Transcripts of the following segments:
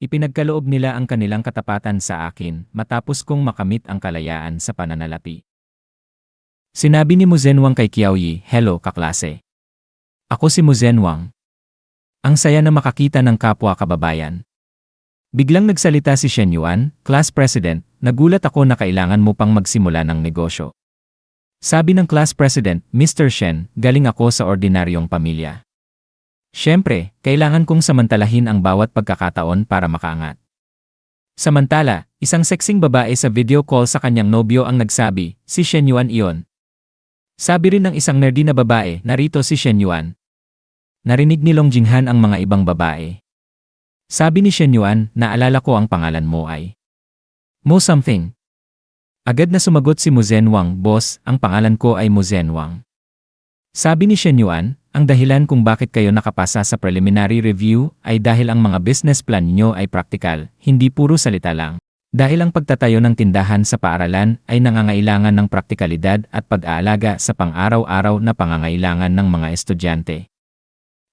Ipinagkaloob nila ang kanilang katapatan sa akin matapos kong makamit ang kalayaan sa pananalapi. Sinabi ni Muzenwang kay Kiaoyi, Hello kaklase. Ako si Muzenwang. Ang saya na makakita ng kapwa kababayan. Biglang nagsalita si Shen Yuan, class president, nagulat ako na kailangan mo pang magsimula ng negosyo. Sabi ng class president, Mr. Shen, galing ako sa ordinaryong pamilya. Siyempre, kailangan kong samantalahin ang bawat pagkakataon para makaangat. Samantala, isang sexing babae sa video call sa kanyang nobyo ang nagsabi, si Shen Yuan iyon. Sabi rin ng isang nerdy na babae, narito si Shen Yuan. Narinig ni Long Jinghan ang mga ibang babae. Sabi ni Shen Yuan, naalala ko ang pangalan mo ay Mo something. Agad na sumagot si Muzen Wang, Boss, ang pangalan ko ay Muzen Wang. Sabi ni Shen Yuan, ang dahilan kung bakit kayo nakapasa sa preliminary review ay dahil ang mga business plan niyo ay practical, hindi puro salita lang. Dahil ang pagtatayo ng tindahan sa paaralan ay nangangailangan ng praktikalidad at pag-aalaga sa pang-araw-araw na pangangailangan ng mga estudyante.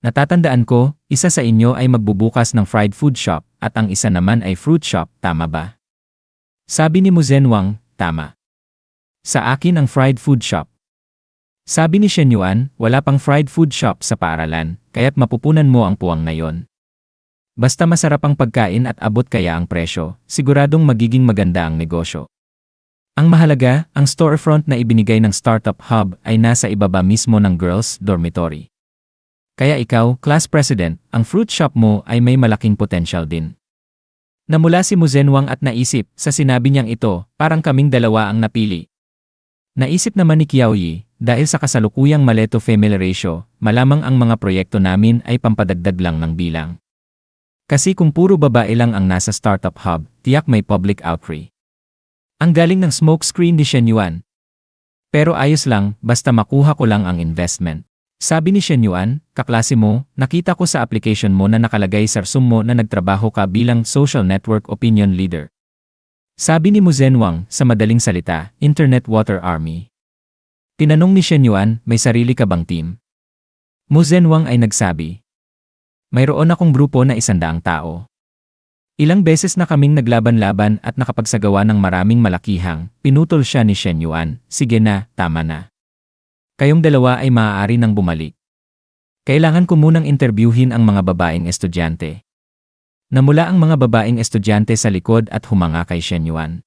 Natatandaan ko, isa sa inyo ay magbubukas ng fried food shop at ang isa naman ay fruit shop, tama ba? Sabi ni Muzen Wang, tama. Sa akin ang fried food shop. Sabi ni Shen Yuan, wala pang fried food shop sa paaralan, kaya't mapupunan mo ang puwang na yon. Basta masarap ang pagkain at abot kaya ang presyo, siguradong magiging maganda ang negosyo. Ang mahalaga, ang storefront na ibinigay ng Startup Hub ay nasa ibaba mismo ng girls' dormitory. Kaya ikaw, class president, ang fruit shop mo ay may malaking potential din. Namula si Muzenwang at naisip, sa sinabi niyang ito, parang kaming dalawa ang napili. Naisip naman ni Kiaoyi, dahil sa kasalukuyang maleto family ratio, malamang ang mga proyekto namin ay pampadagdag lang ng bilang. Kasi kung puro babae lang ang nasa startup hub, tiyak may public outreach. Ang galing ng smokescreen ni Shen Yuan. Pero ayos lang, basta makuha ko lang ang investment. Sabi ni Shen Yuan, kaklase mo, nakita ko sa application mo na nakalagay sa resume mo na nagtrabaho ka bilang social network opinion leader. Sabi ni Muzen Wang, sa madaling salita, Internet Water Army. Tinanong ni Shen Yuan, may sarili ka bang team? Muzen Wang ay nagsabi, mayroon akong grupo na isandaang tao. Ilang beses na kaming naglaban-laban at nakapagsagawa ng maraming malakihang, pinutol siya ni Shen Yuan, sige na, tama na. Kayong dalawa ay maaari nang bumalik. Kailangan ko munang interviewin ang mga babaeng estudyante. Namula ang mga babaeng estudyante sa likod at humanga kay Shen Yuan.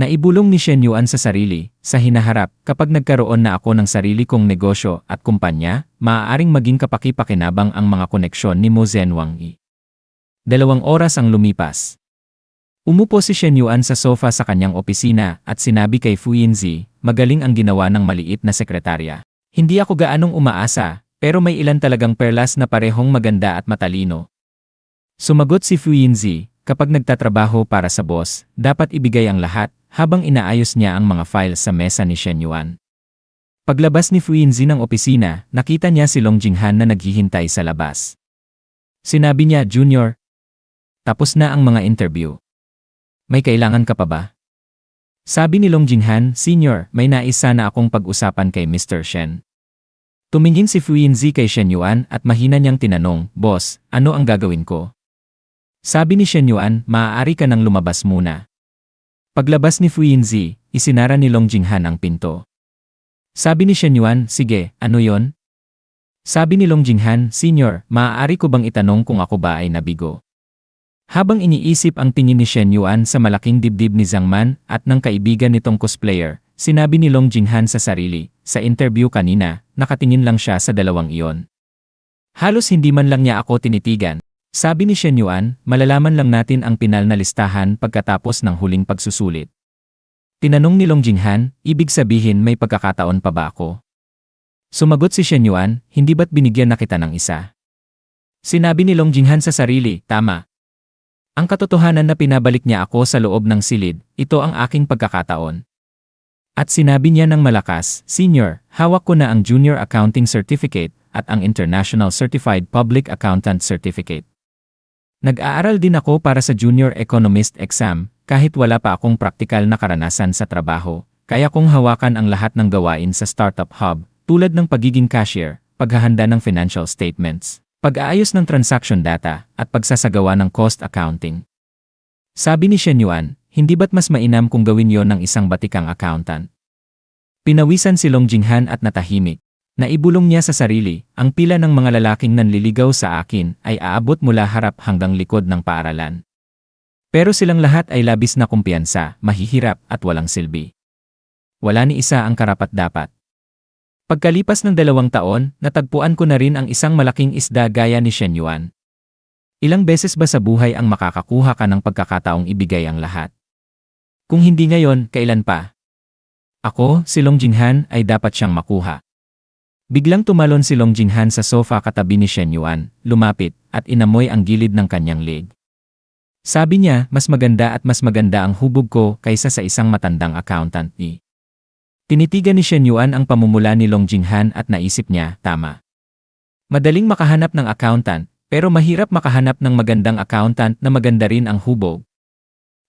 Naibulong ni Shen Yuan sa sarili, sa hinaharap, kapag nagkaroon na ako ng sarili kong negosyo at kumpanya, maaaring maging kapaki-pakinabang ang mga koneksyon ni Mo Zhenwang Yi. Dalawang oras ang lumipas. Umupo si Shen Yuan sa sofa sa kanyang opisina at sinabi kay Fu Yinzi, magaling ang ginawa ng maliit na sekretarya. Hindi ako gaanong umaasa, pero may ilan talagang perlas na parehong maganda at matalino. Sumagot si Fu Yinzi, kapag nagtatrabaho para sa boss, dapat ibigay ang lahat, habang inaayos niya ang mga files sa mesa ni Shen Yuan. Paglabas ni Fu Yinzi ng opisina, nakita niya si Long Jinghan na naghihintay sa labas. Sinabi niya, Junior, tapos na ang mga interview. May kailangan ka pa ba? Sabi ni Long Jinghan, Senior, may nais sana akong pag-usapan kay Mr. Shen. Tumingin si Fu Yinzi kay Shen Yuan at mahina niyang tinanong, Boss, ano ang gagawin ko? Sabi ni Shen Yuan, maaari ka nang lumabas muna. Paglabas ni Fu Yinzi, isinara ni Long Jinghan ang pinto. Sabi ni Shen Yuan, sige, ano yon? Sabi ni Long Jinghan, Senior, maaari ko bang itanong kung ako ba ay nabigo? Habang iniisip ang tingin ni Shen Yuan sa malaking dibdib ni Zhang Man at ng kaibigan nitong cosplayer, sinabi ni Long Jinghan sa sarili, sa interview kanina, nakatingin lang siya sa dalawang iyon. Halos hindi man lang niya ako tinitigan, sabi ni Shen Yuan, malalaman lang natin ang pinal na listahan pagkatapos ng huling pagsusulit. Tinanong ni Long Jinghan, ibig sabihin may pagkakataon pa ba ako? Sumagot si Shen Yuan, hindi ba't binigyan na kita ng isa? Sinabi ni Long Jinghan sa sarili, tama. Ang katotohanan na pinabalik niya ako sa loob ng silid, ito ang aking pagkakataon. At sinabi niya ng malakas, Senior, hawak ko na ang Junior Accounting Certificate at ang International Certified Public Accountant Certificate. Nag-aaral din ako para sa Junior Economist exam, kahit wala pa akong praktikal na karanasan sa trabaho, kaya kong hawakan ang lahat ng gawain sa Startup Hub, tulad ng pagiging cashier, paghahanda ng financial statements, pag-aayos ng transaction data, at pagsasagawa ng cost accounting. Sabi ni Shen Yuan, hindi ba't mas mainam kung gawin yon ng isang batikang accountant? Pinawisan si Long Jinghan at natahimik. Naibulong niya sa sarili, ang pila ng mga lalaking nanliligaw sa akin ay aabot mula harap hanggang likod ng paaralan. Pero silang lahat ay labis na kumpiyansa, mahihirap at walang silbi. Wala ni isa ang karapat-dapat. Pagkalipas ng dalawang taon, natagpuan ko na rin ang isang malaking isda gaya ni Shen Yuan. Ilang beses ba sa buhay ang makakakuha ka ng pagkakataong ibigay ang lahat? Kung hindi ngayon, kailan pa? Ako, si Long Jinghan, ay dapat siyang makuha. Biglang tumalon si Long Jinghan sa sofa katabi ni Shen Yuan, lumapit, at inamoy ang gilid ng kanyang leg. Sabi niya, mas maganda at mas maganda ang hubog ko kaysa sa isang matandang accountant ni. Tinitigan ni Shen Yuan ang pamumula ni Long Jinghan at naisip niya, tama. Madaling makahanap ng accountant, pero mahirap makahanap ng magandang accountant na maganda rin ang hubog.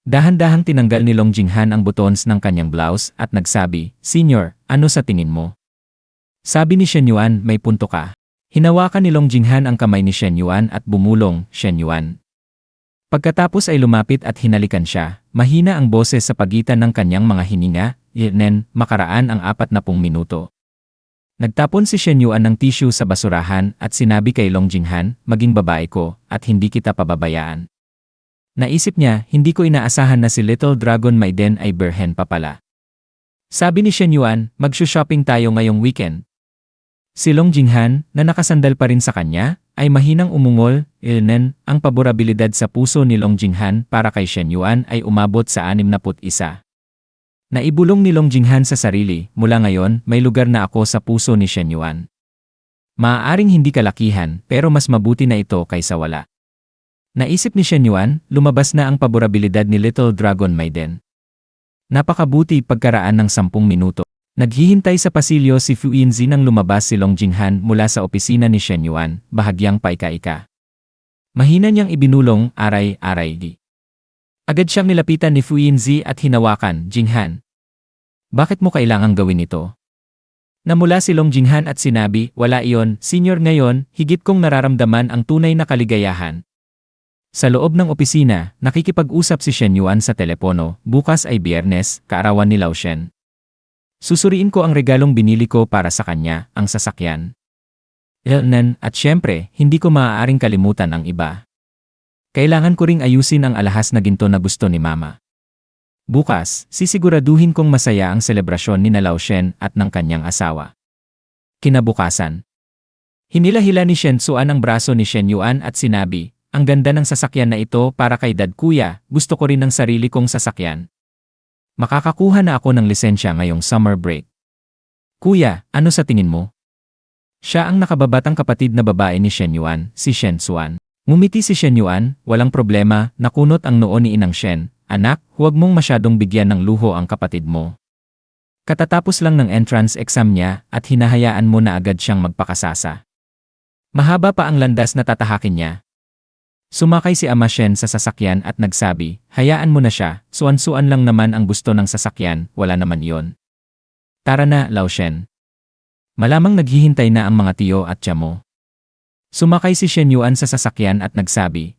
Dahan-dahang tinanggal ni Long Jinghan ang buttons ng kanyang blouse at nagsabi, Senior, ano sa tingin mo? Sabi ni Shen Yuan, may punto ka. Hinawakan ni Long Jinghan ang kamay ni Shen Yuan at bumulong, Shen Yuan. Pagkatapos ay lumapit at hinalikan siya, mahina ang boses sa pagitan ng kanyang mga hininga, yenen, makaraan ang apat na pung minuto. Nagtapon si Shen Yuan ng tissue sa basurahan at sinabi kay Long Jinghan, maging babae ko, at hindi kita pababayaan. Naisip niya, hindi ko inaasahan na si Little Dragon Maiden ay berhen pa pala. Sabi ni Shen Yuan, mag-shopping tayo ngayong weekend. Si Long Jinghan, na nakasandal pa rin sa kanya, ay mahinang umungol, ilnen, ang paborabilidad sa puso ni Long Jinghan para kay Shen Yuan ay umabot sa 61. Naibulong ni Long Jinghan sa sarili, mula ngayon, may lugar na ako sa puso ni Shen Yuan. Maaaring hindi kalakihan, pero mas mabuti na ito kaysa wala. Naisip ni Shen Yuan, lumabas na ang paborabilidad ni Little Dragon Maiden. Napakabuti pagkaraan ng sampung minuto. Naghihintay sa pasilyo si Fu Yinzi nang lumabas si Long Jinghan mula sa opisina ni Shen Yuan, bahagyang paika-ika. Mahina niyang ibinulong, aray-aray di. Agad siyang nilapitan ni Fu Yinzi at hinawakan, Jinghan. Bakit mo kailangang gawin ito? Namula si Long Jinghan at sinabi, wala iyon, senior ngayon, higit kong nararamdaman ang tunay na kaligayahan. Sa loob ng opisina, nakikipag-usap si Shen Yuan sa telepono, bukas ay biyernes, kaarawan ni Lao Shen. Susuriin ko ang regalong binili ko para sa kanya, ang sasakyan. Elnan, at syempre, hindi ko maaaring kalimutan ang iba. Kailangan ko ring ayusin ang alahas na ginto na gusto ni Mama. Bukas, sisiguraduhin kong masaya ang selebrasyon ni Lao Shen at ng kanyang asawa. Kinabukasan. Hinila-hila ni Shen Suan ang braso ni Shen Yuan at sinabi, ang ganda ng sasakyan na ito para kay dad kuya, gusto ko rin ng sarili kong sasakyan. Makakakuha na ako ng lisensya ngayong summer break. Kuya, ano sa tingin mo? Siya ang nakababatang kapatid na babae ni Shen Yuan, si Shen Suan. Ngumiti si Shen Yuan, walang problema, nakunot ang noo ni Inang Shen. Anak, huwag mong masyadong bigyan ng luho ang kapatid mo. Katatapos lang ng entrance exam niya at hinahayaan mo na agad siyang magpakasasa. Mahaba pa ang landas na tatahakin niya, Sumakay si Ama Shen sa sasakyan at nagsabi, hayaan mo na siya, suan-suan lang naman ang gusto ng sasakyan, wala naman yon. Tara na, Lao Shen. Malamang naghihintay na ang mga tiyo at tiya mo. Sumakay si Shen Yuan sa sasakyan at nagsabi,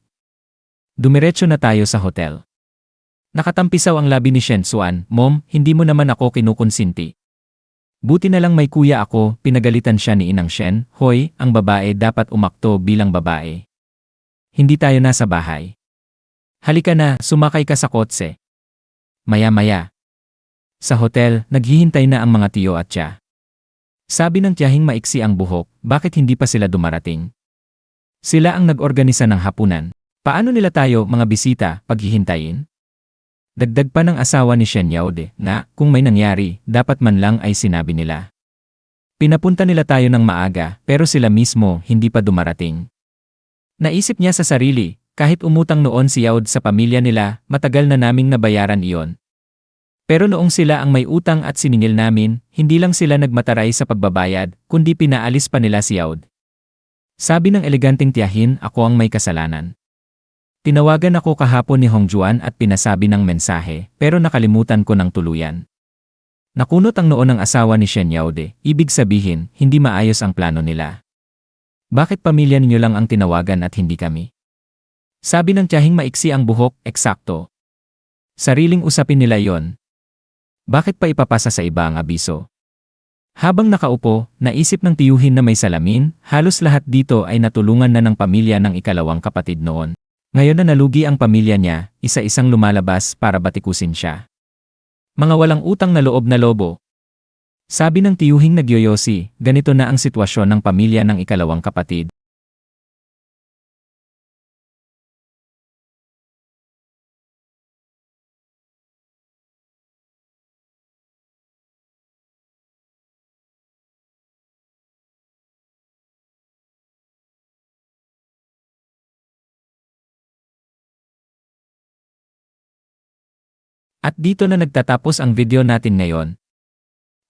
Dumiretso na tayo sa hotel. Nakatampisaw ang labi ni Shen Suan, Mom, hindi mo naman ako kinukonsinti. Buti na lang may kuya ako, pinagalitan siya ni Inang Shen, Hoy, ang babae dapat umakto bilang babae hindi tayo nasa bahay. Halika na, sumakay ka sa kotse. Maya-maya. Sa hotel, naghihintay na ang mga tiyo at tiya. Sabi ng tiyahing maiksi ang buhok, bakit hindi pa sila dumarating? Sila ang nag-organisa ng hapunan. Paano nila tayo, mga bisita, paghihintayin? Dagdag pa ng asawa ni Shen Yaode na, kung may nangyari, dapat man lang ay sinabi nila. Pinapunta nila tayo ng maaga, pero sila mismo hindi pa dumarating. Naisip niya sa sarili, kahit umutang noon si Yaud sa pamilya nila, matagal na naming nabayaran iyon. Pero noong sila ang may utang at siningil namin, hindi lang sila nagmataray sa pagbabayad, kundi pinaalis pa nila si Yaud. Sabi ng eleganteng tiyahin, ako ang may kasalanan. Tinawagan ako kahapon ni Hong Juan at pinasabi ng mensahe, pero nakalimutan ko ng tuluyan. Nakunot ang noon ng asawa ni Shen Yaude, ibig sabihin, hindi maayos ang plano nila. Bakit pamilya ninyo lang ang tinawagan at hindi kami? Sabi ng tiyahing maiksi ang buhok, eksakto. Sariling usapin nila yon. Bakit pa ipapasa sa iba ang abiso? Habang nakaupo, naisip ng tiyuhin na may salamin, halos lahat dito ay natulungan na ng pamilya ng ikalawang kapatid noon. Ngayon na nalugi ang pamilya niya, isa-isang lumalabas para batikusin siya. Mga walang utang na loob na lobo. Sabi ng tiyuhing nagyoyosi, ganito na ang sitwasyon ng pamilya ng ikalawang kapatid. At dito na nagtatapos ang video natin ngayon.